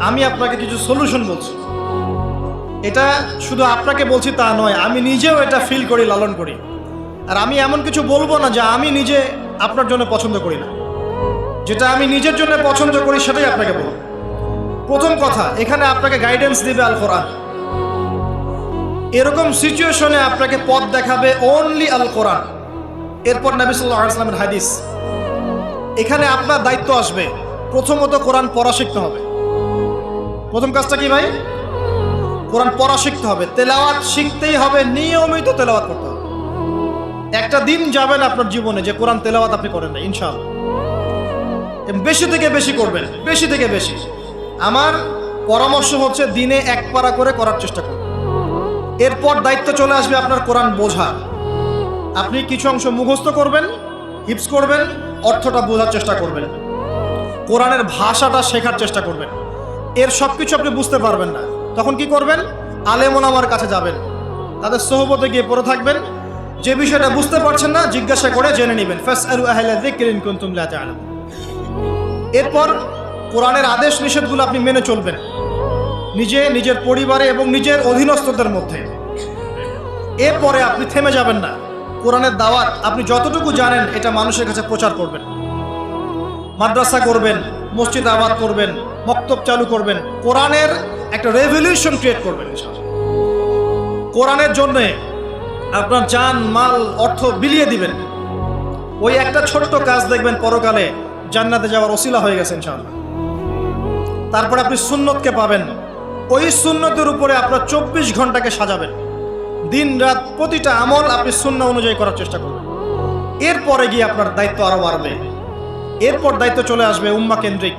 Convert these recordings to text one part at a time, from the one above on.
আমি আপনাকে কিছু সলিউশন বলছি। এটা শুধু আপনাকে বলছি তা নয়, আমি নিজেও এটা ফিল করি, লালন করি। আর আমি এমন কিছু বলব না যা আমি নিজে আপনার জন্য পছন্দ করি না। যেটা আমি নিজের জন্য পছন্দ করি সেটাই আপনাকে বলব। প্রথম কথা, এখানে আপনাকে গাইডেন্স দিবে আল কোরআন। এরকম সিচুয়েশনে আপনাকে পথ দেখাবে অনলি আল কোরআন। এরপর নবী সাল্লাহ আসলামের হাদিস। এখানে আপনার দায়িত্ব আসবে, প্রথমত কোরআন পড়া শিখতে হবে। প্রথম কাজটা কি ভাই? কোরআন পড়া শিখতে হবে, তেলাওয়াত শিখতেই হবে, নিয়মিত তেলাওয়াত করতে হবে। একটা দিন যাবেন আপনার জীবনে যে কোরআন তেলাওয়াত আপনি করেন না, ইনশাআল্লাহ। বেশি থেকে বেশি করবেন, বেশি থেকে বেশি। আমার পরামর্শ হচ্ছে দিনে এক পারা করে করার চেষ্টা করুন। এরপর দায়িত্ব চলে আসবে আপনার কোরআন বোঝা আপনি কিছু অংশ মুখস্থ করবেন হিপস করবেন, অর্থটা বোঝার চেষ্টা করবেন। কোরআনের ভাষাটা শেখার চেষ্টা করবেন। এর সব কিছু আপনি বুঝতে পারবেন না। তখন কি করবেন? আলেমন আমার কাছে যাবেন। তাদের সহবতে গিয়ে পড়ে থাকবেন। যে বিষয়টা বুঝতে পারছেন না, জিজ্ঞাসা করে জেনে নেবেন। এরপর কোরআনের আদেশ নিষেধগুলো আপনি মেনে চলবেন। নিজে, নিজের পরিবারে এবং নিজের অধীনস্থদের মধ্যে। এরপরে আপনি থেমে যাবেন না। কোরআনের দাওয়াত আপনি যতটুকু জানেন, এটা মানুষের কাছে প্রচার করবেন। মাদ্রাসা করবেন, মসজিদ আবাদ করবেন মক্তব চালু করবেন, কোরআনের একটা রেভলিউশন ক্রিয়েট করবেন। কোরআনের জন্যে আপনার জান, মাল, অর্থ বিলিয়ে দিবেন। ওই একটা ছোট্ট কাজ দেখবেন পরকালে জান্নাতে যাওয়ার ওসিলা হয়ে গেছে ইনশাআল্লাহ। তারপর আপনি সুন্নতকে পাবেন। ওই সুন্নতের উপরে আপনার চব্বিশ ঘন্টাকে সাজাবেন। দিন, রাত প্রতিটা আমল আপনি শূন্য অনুযায়ী করার চেষ্টা করবেন। এরপরে গিয়ে আপনার দায়িত্ব আরও বাড়বে। এরপর দায়িত্ব চলে আসবে উম্মা কেন্দ্রিক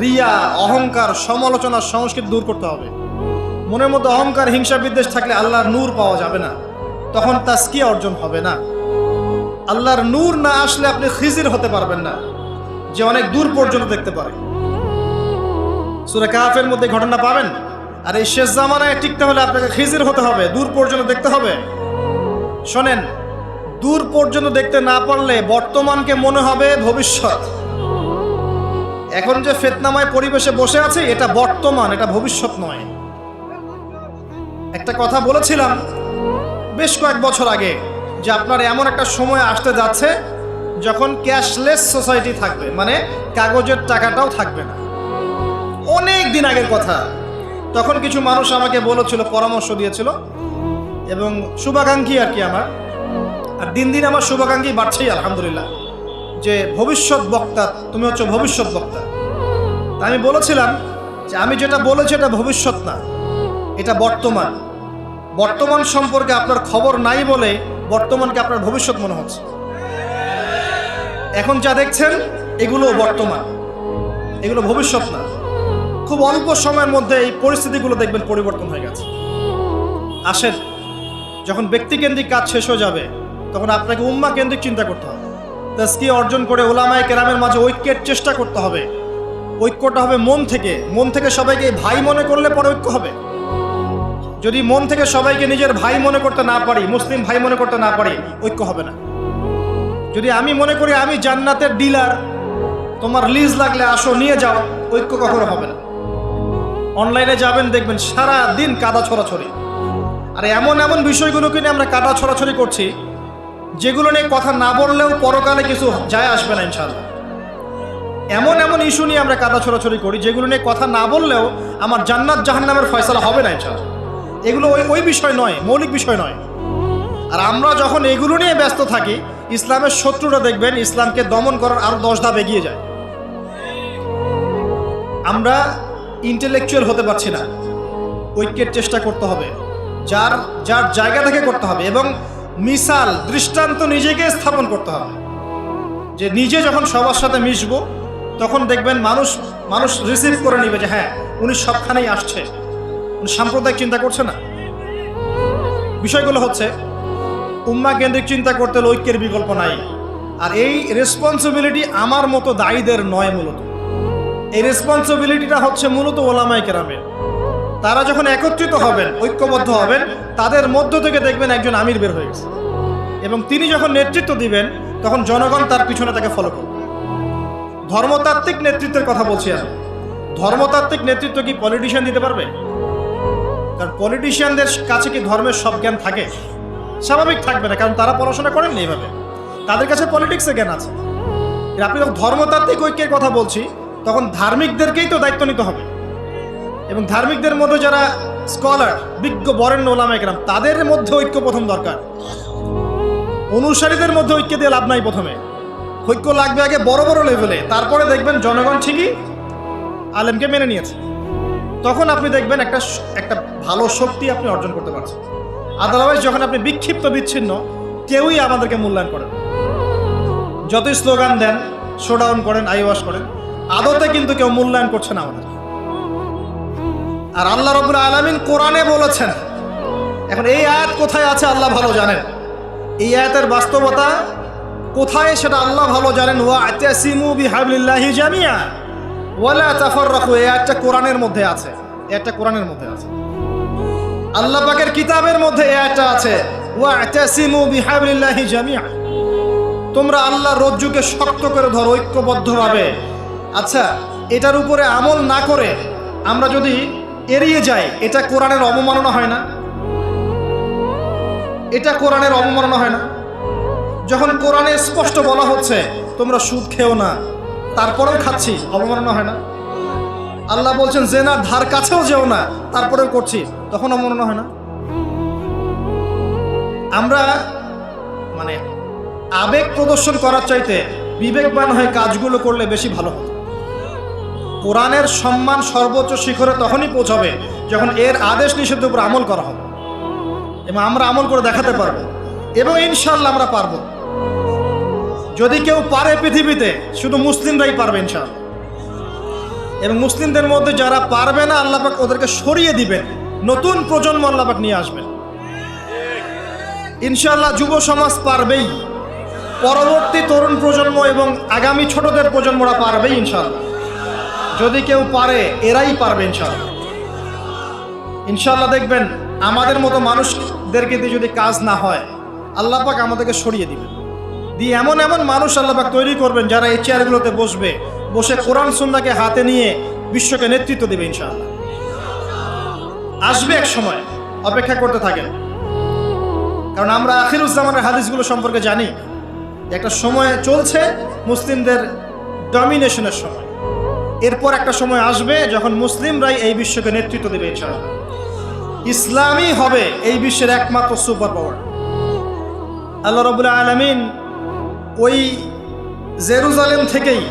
রিয়া, অহংকার, সমালোচনা, সংস্কৃতি দূর করতে হবে। মনের মধ্যে অহংকার, হিংসা, বিদ্বেষ থাকলে আল্লাহর নূর পাওয়া যাবে না। তখন তাস্কিয়া অর্জন হবে না। আল্লাহর নূর না আসলে আপনি খিজির হতে পারবেন না, যে অনেক দূর পর্যন্ত দেখতে পারে। সুরে কাহাফের মধ্যে ঘটনা পাবেন? আর এই শেষ জামানায় টিকতে হলে আপনাকে খিজির হতে হবে, দূর পর্যন্ত দেখতে হবে। শোনেন, দূর পর্যন্ত দেখতে না পারলে বর্তমানকে মনে হবে ভবিষ্যৎ। এখন যে ফেতনাময় পরিবেশে বসে আছে, এটা বর্তমান, এটা ভবিষ্যৎ নয়। একটা কথা বলেছিলাম বেশ কয়েক বছর আগে, যে আপনার এমন একটা সময় আসতে যাচ্ছে যখন ক্যাশলেস সোসাইটি থাকবে মানে কাগজের টাকাটাও থাকবে না। অনেক দিন আগের কথা। তখন কিছু মানুষ আমাকে বলেছিল, পরামর্শ দিয়েছিল, এবং শুভাকাঙ্ক্ষী আর কি আমার। আর দিন দিন আমার শুভাকাঙ্ক্ষী বাড়ছেই, আলহামদুলিল্লাহ। যে ভবিষ্যৎ বক্তা, তুমি হচ্ছে ভবিষ্যৎ বক্তা। আমি বলেছিলাম যে আমি যেটা বলেছি এটা ভবিষ্যৎ না, এটা বর্তমান। বর্তমান সম্পর্কে আপনার খবর নাই বলে বর্তমানকে আপনার ভবিষ্যৎ মনে হচ্ছে। এখন যা দেখছেন, এগুলো বর্তমান, এগুলো ভবিষ্যৎ না। খুব অল্প সময়ের মধ্যে এই পরিস্থিতিগুলো দেখবেন পরিবর্তন হয়ে গেছে। আসেন, যখন ব্যক্তিকেন্দ্রিক কাজ শেষ হয়ে যাবে, তখন আপনাকে উম্মা কেন্দ্রিক চিন্তা করতে হবে। তাস্কি অর্জন করে ওলামায় কেরামের মাঝে ঐক্যের চেষ্টা করতে হবে। ঐক্যটা হবে মন থেকে। মন থেকে সবাইকে ভাই মনে করলে পরে ঐক্য হবে। যদি মন থেকে সবাইকে নিজের ভাই মনে করতে না পারি, মুসলিম ভাই মনে করতে না পারি, ঐক্য হবে না। যদি আমি মনে করি আমি জান্নাতের ডিলার তোমার লিজ লাগলে আসো, নিয়ে যাও, ঐক্য কখনো হবে না। অনলাইনে যাবেন, দেখবেন সারা দিন কাদা ছড়াছড়ি। আর এমন এমন বিষয়গুলোকে নিয়ে আমরা কাদা ছড়াছড়ি করছি যেগুলো নিয়ে কথা না বললেও পরকালে কিছু যায় আসবে না ইনশাল্লাহ এমন এমন ইস্যু নিয়ে আমরা কাদা ছড়াছড়ি করি, যেগুলো নিয়ে কথা না বললেও আমার জান্নাত জাহান্নামের ফয়সালা হবে না ইনশাল্লাহ এগুলো ওই ওই বিষয় নয়, মৌলিক বিষয় নয়। আর আমরা যখন এগুলো নিয়ে ব্যস্ত থাকি, ইসলামের শত্রুরা দেখবেন ইসলামকে দমন করার আরও দশ ধাপ এগিয়ে যায়। আমরা ইন্টেলেকচুয়াল হতে পারছি না। ঐক্যের চেষ্টা করতে হবে। যার যার জায়গা থেকে করতে হবে এবং মিসাল, দৃষ্টান্ত নিজেকে স্থাপন করতে হবে যে নিজে যখন সবার সাথে মিশবো, তখন দেখবেন মানুষ মানুষ রিসিভ করে নিবে যে হ্যাঁ উনি সবখানেই আসছে। উনি সাম্প্রদায়িক চিন্তা করছে না। বিষয়গুলো হচ্ছে উম্মা কেন্দ্রিক চিন্তা করতে ঐক্যের বিকল্প নাই। আর এই রেসপন্সিবিলিটি আমার মতো দায়ীদের নয় মূলত। এই রেসপন্সিবিলিটিটা হচ্ছে মূলত ওলামাই কেরামের। তারা যখন একত্রিত হবেন, ঐক্যবদ্ধ হবেন, তাদের মধ্য থেকে দেখবেন একজন আমির বের হয়ে গেছে। এবং তিনি যখন নেতৃত্ব দিবেন, তখন জনগণ তার পিছনে তাকে ফলো করবে। ধর্মতাত্ত্বিক নেতৃত্বের কথা বলছি আমি। ধর্মতাত্ত্বিক নেতৃত্ব কি পলিটিশিয়ান দিতে পারবে? কারণ পলিটিশিয়ানদের কাছে কি ধর্মের সব জ্ঞান থাকে? স্বাভাবিক থাকবে না, কারণ তারা পড়াশোনা করেন এইভাবে তাদের কাছে পলিটিক্সের জ্ঞান আছে। আপনি যখন ধর্মতাত্ত্বিক ঐক্যের কথা বলছি, তখন ধার্মিকদেরকেই তো দায়িত্ব নিতে হবে। এবং ধার্মিকদের মধ্যে যারা স্কলার, বিজ্ঞ, বরেণ্য, ওলামা একরাম, তাদের মধ্যে ঐক্য প্রথম দরকার। অনুসারীদের মধ্যে ঐক্য দিয়ে লাভ নাই প্রথমে। ঐক্য লাগবে আগে বড় বড় লেভেলে তারপরে দেখবেন জনগণ ঠিকই আলেমকে মেনে নিয়েছে। তখন আপনি দেখবেন একটা একটা ভালো শক্তি আপনি অর্জন করতে পারছেন। আদারওয়াইজ যখন আপনি বিক্ষিপ্ত, বিচ্ছিন্ন, কেউই আমাদেরকে মূল্যায়ন করেন যতই স্লোগান দেন শোডাউন করেন আইওয়াশ করেন, আদতে কিন্তু কেউ মূল্যায়ন করছে না আমাদের। আর আল্লাহ রবুল আলমিন কোরআনে বলেছেন, এখন এই আয়াত কোথায় আছে আল্লাহ ভালো জানেন? এই আয়াতের বাস্তবতা কোথায় সেটা আল্লাহ ভালো জানেন? ওয়া আতাসিমু বিহাবলিল্লাহি জামিয়া ওয়ালা তাফাররাকু, এই আয়াতটা কোরআনের মধ্যে আছে। আয়াতটা কোরআনের মধ্যে আছে। আল্লাহ পাকের কিতাবের মধ্যে এই আয়াতটা আছে ওয়া আতাসিমু বিহাবলিল্লাহি জামিয়া তোমরা আল্লাহ রজ্জুকে শক্ত করে ধরো, ঐক্যবদ্ধভাবে। আচ্ছা এটার উপরে আমল না করে আমরা যদি এড়িয়ে যায়। এটা কোরআনের অবমাননা হয় না। এটা কোরআনের অবমাননা হয় না। যখন কোরআনে স্পষ্ট বলা হচ্ছে, তোমরা সুদ খেও না, তারপরেও খাচ্ছি, অবমাননা হয় না। আল্লাহ বলছেন যে না ধার কাছেও যেও না, তারপরেও করছি। তখন অবমাননা হয় না। আমরা মানে আবেগ প্রদর্শন করার চাইতে বিবেকবান হয়ে কাজগুলো করলে বেশি ভালো হতো কোরআনের সম্মান সর্বোচ্চ শিখরে তখনই পৌঁছাবে যখন এর আদেশ নিষেধের উপর আমল করা হবে। এবং আমরা আমল করে দেখাতে পারব। এবং ইনশাল্লাহ আমরা পারব। যদি কেউ পারে পৃথিবীতে, শুধু মুসলিমরাই পারবে ইনশাল্লাহ এবং মুসলিমদের মধ্যে যারা পারবে না আল্লাপাক ওদেরকে সরিয়ে দিবেন। নতুন প্রজন্ম আল্লাপাক নিয়ে আসবেন। ইনশাল্লাহ যুব সমাজ পারবেই। পরবর্তী তরুণ প্রজন্ম এবং আগামী ছোটদের প্রজন্মরা পারবেই ইনশাল্লাহ যদি কেউ পারে, এরাই পারবে ইনশাল্লাহ। ইনশাল্লাহ দেখবেন, আমাদের মতো মানুষদেরকে দিয়ে যদি কাজ না হয়, আল্লাহ পাক আমাদেরকে সরিয়ে দিবেন। দিয়ে এমন এমন মানুষ আল্লাহ পাক তৈরি করবেন, যারা এই চেয়ারগুলোতে বসবে, বসে কোরআন সুন্নাকে হাতে নিয়ে বিশ্বকে নেতৃত্ব দেবে ইনশাআল্লাহ। আসবে এক সময়, অপেক্ষা করতে থাকেন। কারণ আমরা আখিরুজ্জামানের হাদিসগুলো সম্পর্কে জানি একটা সময় চলছে, মুসলিমদের ডমিনেশনের সময়। এরপর একটা সময় আসবে যখন মুসলিমরাই এই বিশ্বকে নেতৃত্ব দেবে, ইনশাআল্লাহ। ইসলামই হবে এই বিশ্বের একমাত্র সুপার পাওয়ার। আল্লাহ রবুল্লা আলমিন ওই জেরুজালেম থেকেই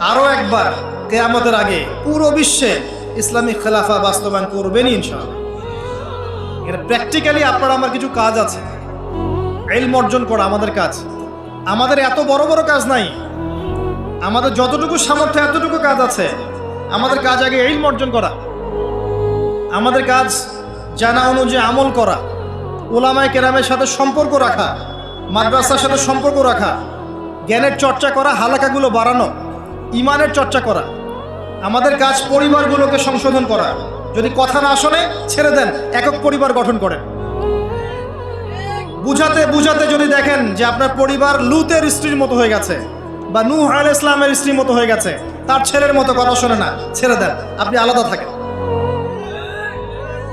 আরও একবার কেয়ামতের আগে পুরো বিশ্বে ইসলামিক খেলাফা বাস্তবায়ন করবেনই, ইনশাআল্লাহ। এটা প্র্যাকটিক্যালি আপনার আমার কিছু কাজ আছে। এলম অর্জন করা আমাদের কাজ। আমাদের এত বড় বড় কাজ নাই। আমাদের যতটুকু সামর্থ্য, এতটুকু কাজ আছে। আমাদের কাজ আগে এলম অর্জন করা। আমাদের কাজ জানা অনুযায়ী আমল করা। ওলামায় কেরামের সাথে সম্পর্ক রাখা। মাদ্রাসার সাথে সম্পর্ক রাখা। জ্ঞানের চর্চা করা, হালাকাগুলো বাড়ানো। ইমানের চর্চা করা। আমাদের কাজ পরিবারগুলোকে সংশোধন করা। যদি কথা না শোনে, ছেড়ে দেন। একক পরিবার গঠন করেন। বুঝাতে বুঝাতে যদি দেখেন যে আপনার পরিবার লুতের স্ত্রীর মতো হয়ে গেছে বা নূহ আল ইসলামের স্ত্রীর মতো হয়ে গেছে। তার ছেলের মতো কথা শোনে না। ছেড়ে দেন, আপনি আলাদা থাকেন।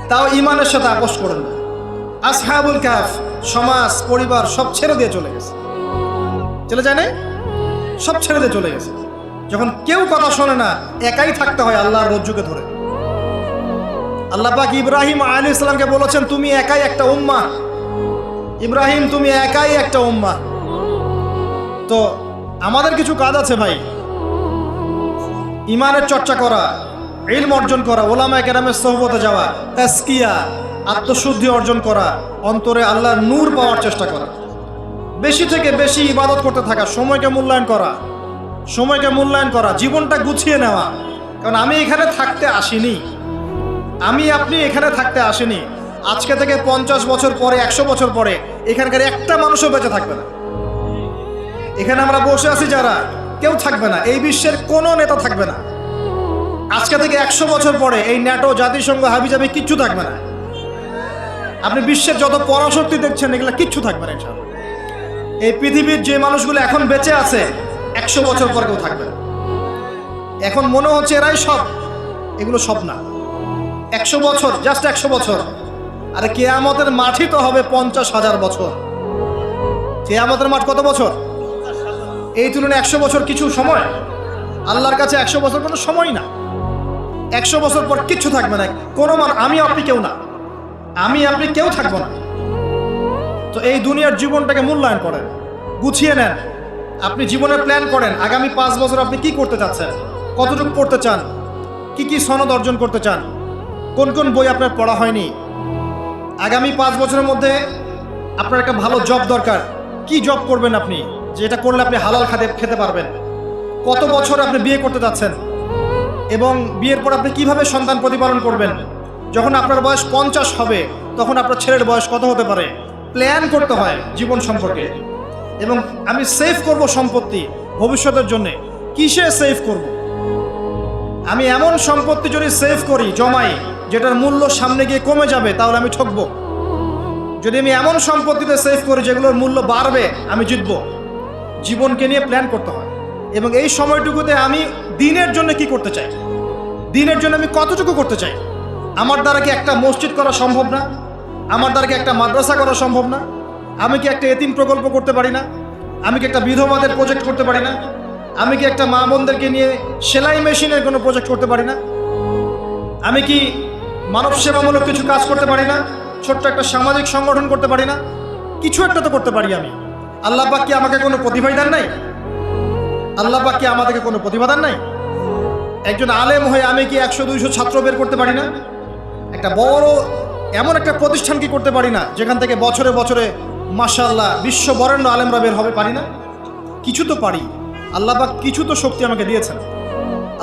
তাও ইমানের সাথে আপোষ করেন না। আসহাবুল কাফ সমাজ, পরিবার সব ছেড়ে দিয়ে চলে গেছে। চলে যায় না সব ছেড়ে দিয়ে চলে গেছে। যখন কেউ কথা শোনে না, একাই থাকতে হয় আল্লাহর রজ্জুকে ধরে। আল্লাহ পাক ইব্রাহিম আলী ইসলামকে বলেছেন, তুমি একাই একটা উম্মা ইব্রাহিম, তুমি একাই একটা উম্মা তো আমাদের কিছু কাজ আছে ভাই। ইমানের চর্চা করা, ইলম অর্জন করা ওলামা কেরামের সহবতে যাওয়া তাস্কিয়া আত্মশুদ্ধি অর্জন করা, অন্তরে আল্লাহর নূর পাওয়ার চেষ্টা করা। বেশি থেকে বেশি ইবাদত করতে থাকা, সময়কে মূল্যায়ন করা, সময়কে মূল্যায়ন করা, জীবনটা গুছিয়ে নেওয়া। কারণ আমি এখানে থাকতে আসিনি। আমি, আপনি এখানে থাকতে আসিনি। আজকে থেকে পঞ্চাশ বছর পরে, একশো বছর পরে, এখানকার একটা মানুষও বেঁচে থাকবে না। এখানে আমরা বসে আছি যারা। কেউ থাকবে না। এই বিশ্বের কোনো নেতা থাকবে না। আজকে থেকে একশো বছর পরে এই ন্যাটো জাতিসংঘ হাবিজাবি কিচ্ছু থাকবে না। আপনি বিশ্বের যত পরাশক্তি দেখছেন, এগুলো কিচ্ছু থাকবে না ইনশাআল্লাহ। এই পৃথিবীর যে মানুষগুলো এখন বেঁচে আছে, একশো বছর পর কেউ থাকবে না। এখন মনে হচ্ছে এরাই সব। এগুলো সব না। একশো বছর জাস্ট একশো বছর। আরে কেয়ামতের মাঠই তো হবে পঞ্চাশ হাজার বছর। কেয়ামতের মাঠ কত বছর? এই তুলনায় একশো বছর কিছু সময়? আল্লাহর কাছে একশো বছর কোনো সময় না। একশো বছর পর কিচ্ছু থাকবে না। কোনো মান আমি, আপনি কেউ না। আমি, আপনি কেউ থাকব না। তো এই দুনিয়ার জীবনটাকে মূল্যায়ন করেন, গুছিয়ে নেন। আপনি জীবনের প্ল্যান করেন, আগামী পাঁচ বছর আপনি কি করতে চাচ্ছেন? কতটুকু পড়তে চান? কি কি সনদ অর্জন করতে চান? কোন কোন বই আপনার পড়া হয়নি? আগামী পাঁচ বছরের মধ্যে আপনার একটা ভালো জব দরকার। কি জব করবেন আপনি? যেটা করলে আপনি হালাল খাতে খেতে পারবেন। কত বছর আপনি বিয়ে করতে যাচ্ছেন? এবং বিয়ের পর আপনি কীভাবে সন্তান প্রতিপালন করবেন? যখন আপনার বয়স পঞ্চাশ হবে, তখন আপনার ছেলের বয়স কত হতে পারে? প্ল্যান করতে হয় জীবন সম্পর্কে। এবং আমি সেভ করব সম্পত্তি ভবিষ্যতের জন্য। কিসে সেভ করব? আমি এমন সম্পত্তি যদি সেভ করি, জমাই, যেটার মূল্য সামনে গিয়ে কমে যাবে, তাহলে আমি ঠকবো। যদি আমি এমন সম্পত্তিতে সেভ করি, যেগুলোর মূল্য বাড়বে, আমি জিতব। জীবনকে নিয়ে প্ল্যান করতে হয়। এবং এই সময়টুকুতে আমি দিনের জন্য কি করতে চাই? দিনের জন্য আমি কতটুকু করতে চাই? আমার দ্বারা কি একটা মসজিদ করা সম্ভব না? আমার দ্বারা কি একটা মাদ্রাসা করা সম্ভব না? আমি কি একটা এতিম প্রকল্প করতে পারি না? আমি কি একটা বিধবাদের প্রজেক্ট করতে পারি না? আমি কি একটা মা বোনদেরকে নিয়ে সেলাই মেশিনের কোনো প্রজেক্ট করতে পারি না? আমি কি মানব সেবামূলক কিছু কাজ করতে পারি না? ছোট্ট একটা সামাজিক সংগঠন করতে পারি না? কিছু একটা তো করতে পারি আমি। আল্লাহ পাক কি আমাকে কোনো প্রতিভাই দেন নাই? আল্লাহ পাক কি আমাদেরকে কোনো প্রতিভা দেন নাই? একজন আলেম হয়ে আমি কি একশো, দুইশো ছাত্র বের করতে পারি না? একটা বড়, এমন একটা প্রতিষ্ঠান কি করতে পারি না, যেখান থেকে বছরে বছরে মাশাল্লাহ বিশ্ব বরেণ্য আলেমরা বের হবে পারি না? কিছু তো পারি। আল্লাহ পাক কিছু তো শক্তি আমাকে দিয়েছেন।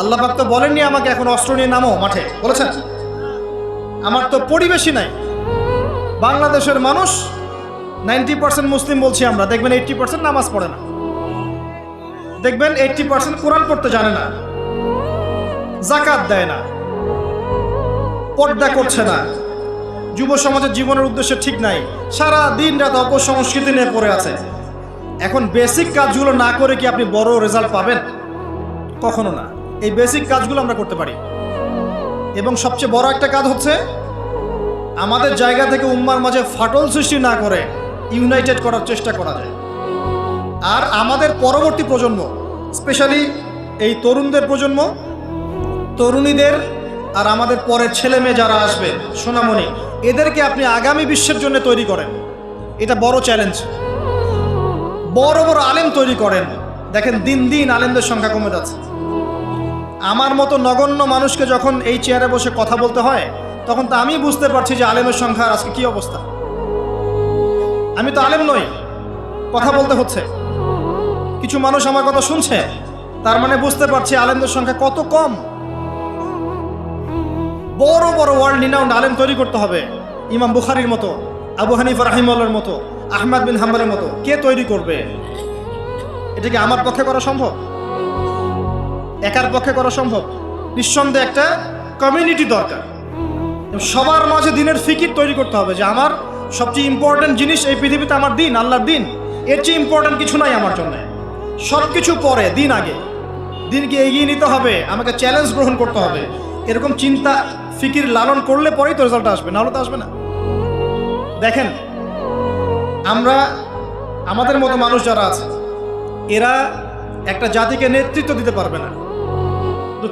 আল্লাহ পাক তো বলেননি আমাকে এখন অস্ত্র নিয়ে নামো মাঠে, বলেছেন? আমার তো পরিবেশই নাই। বাংলাদেশের মানুষ নাইনটি পার্সেন্ট মুসলিম বলছি আমরা। দেখবেন এইটটি পার্সেন্ট নামাজ পড়ে না। দেখবেন এইটটি পার্সেন্ট কোরআন পড়তে জানে না। জাকাত দেয় না। পর্দা করছে না। যুব সমাজের জীবনের উদ্দেশ্য ঠিক নাই। সারা দিন রাত অপসংস্কৃতি নিয়ে পড়ে আছে। এখন বেসিক কাজগুলো না করে কি আপনি বড় রেজাল্ট পাবেন? কখনো না। এই বেসিক কাজগুলো আমরা করতে পারি। এবং সবচেয়ে বড় একটা কাজ হচ্ছে, আমাদের জায়গা থেকে উম্মার মাঝে ফাটল সৃষ্টি না করে ইউনাইটেড করার চেষ্টা করা যায়। আর আমাদের পরবর্তী প্রজন্ম স্পেশালি এই তরুণদের প্রজন্ম, তরুণীদের আর আমাদের পরের ছেলে মেয়ে যারা আসবে, সোনামণি, এদেরকে আপনি আগামী বিশ্বের জন্য তৈরি করেন। এটা বড় চ্যালেঞ্জ বড় বড় আলেম তৈরি করেন। দেখেন, দিন দিন আলেমদের সংখ্যা কমে যাচ্ছে। আমার মতো নগণ্য মানুষকে যখন এই চেয়ারে বসে কথা বলতে হয়, তখন তো আমি বুঝতে পারছি যে আলেমের সংখ্যা আজকে কি অবস্থা। আমি তো আলেম নই। কথা বলতে হচ্ছে। কিছু মানুষ আমার কথা শুনছে। তার মানে বুঝতে পারছি আলেমদের সংখ্যা কত কম। বড় বড় ওয়ার্ল্ড নিনাউন্ড আলেম তৈরি করতে হবে। ইমাম বুখারির মতো, আবু হানিফা রাহিমুল্লার মতো, আহমদ বিন হাম্বালের মতো। কে তৈরি করবে? এটা কি আমার পক্ষে করা সম্ভব? একার পক্ষে করা সম্ভব? নিঃসন্দেহে একটা কমিউনিটি দরকার। সবার মাঝে দিনের ফিকির তৈরি করতে হবে যে আমার সবচেয়ে ইম্পর্ট্যান্ট জিনিস এই পৃথিবীতে আমার দিন, আল্লাহর দিন। এর চেয়ে ইম্পর্ট্যান্ট কিছু নাই আমার জন্য। সব কিছু পরে, দিন আগে। দিনকে এগিয়ে নিতে হবে, আমাকে চ্যালেঞ্জ গ্রহণ করতে হবে। এরকম চিন্তা, ফিকির লালন করলে পরেই তো রেজাল্ট আসবে, নাহলে তো আসবে না। দেখেন, আমরা, আমাদের মতো মানুষ যারা আছে, এরা একটা জাতিকে নেতৃত্ব দিতে পারবে না।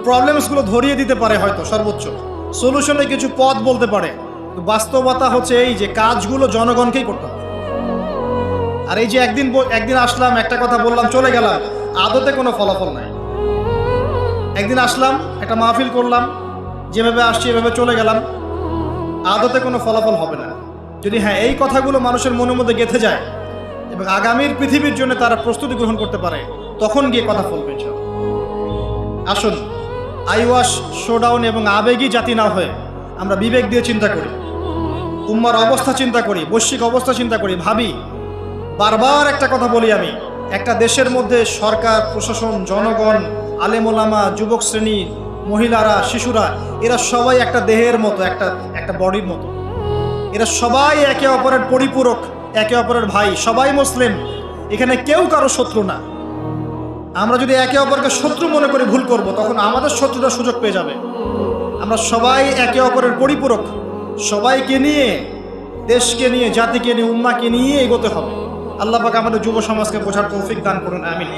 প্রবলেমসগুলো ধরিয়ে দিতে পারে হয়তো সর্বোচ্চ। সলিউশনে কিছু পথ বলতে পারে। বাস্তবতা হচ্ছে এই যে কাজগুলো জনগণকেই করতে হবে। আর এই যে একদিন একদিন আসলাম, একটা কথা বললাম, চলে গেলাম, আদতে কোনো ফলাফল নাই। একদিন আসলাম, একটা মাহফিল করলাম, যেভাবে আসছি, এভাবে চলে গেলাম, আদতে কোনো ফলাফল হবে না। যদি হ্যাঁ এই কথাগুলো মানুষের মনের মধ্যে গেঁথে যায় এবং আগামীর পৃথিবীর জন্য তারা প্রস্তুতি গ্রহণ করতে পারে, তখন গিয়ে কথা ইনশাআল্লাহ। আসুন আইওয়াস শোডাউন এবং আবেগী জাতি না হয়ে আমরা বিবেক দিয়ে চিন্তা করি। উম্মার অবস্থা চিন্তা করি, বৈশ্বিক অবস্থা চিন্তা করি, ভাবি। বারবার একটা কথা বলি আমি, একটা দেশের মধ্যে সরকার, প্রশাসন, জনগণ, আলেমোলামা, যুবক শ্রেণি, মহিলারা, শিশুরা, এরা সবাই একটা দেহের মতো, একটা একটা বডির মতো। এরা সবাই একে অপরের পরিপূরক, একে অপরের ভাই, সবাই মুসলিম। এখানে কেউ কারও শত্রু না। আমরা যদি একে অপরকে শত্রু মনে করে ভুল করব, তখন আমাদের শত্রুরা সুযোগ পেয়ে যাবে। আমরা সবাই একে অপরের পরিপূরক। সবাইকে নিয়ে, দেশকে নিয়ে, জাতিকে নিয়ে, উম্মাকে নিয়ে এগোতে হবে। আল্লাহ পাক আমাদের যুব সমাজকে বোঝার তৌফিক দান করুন, আমিন।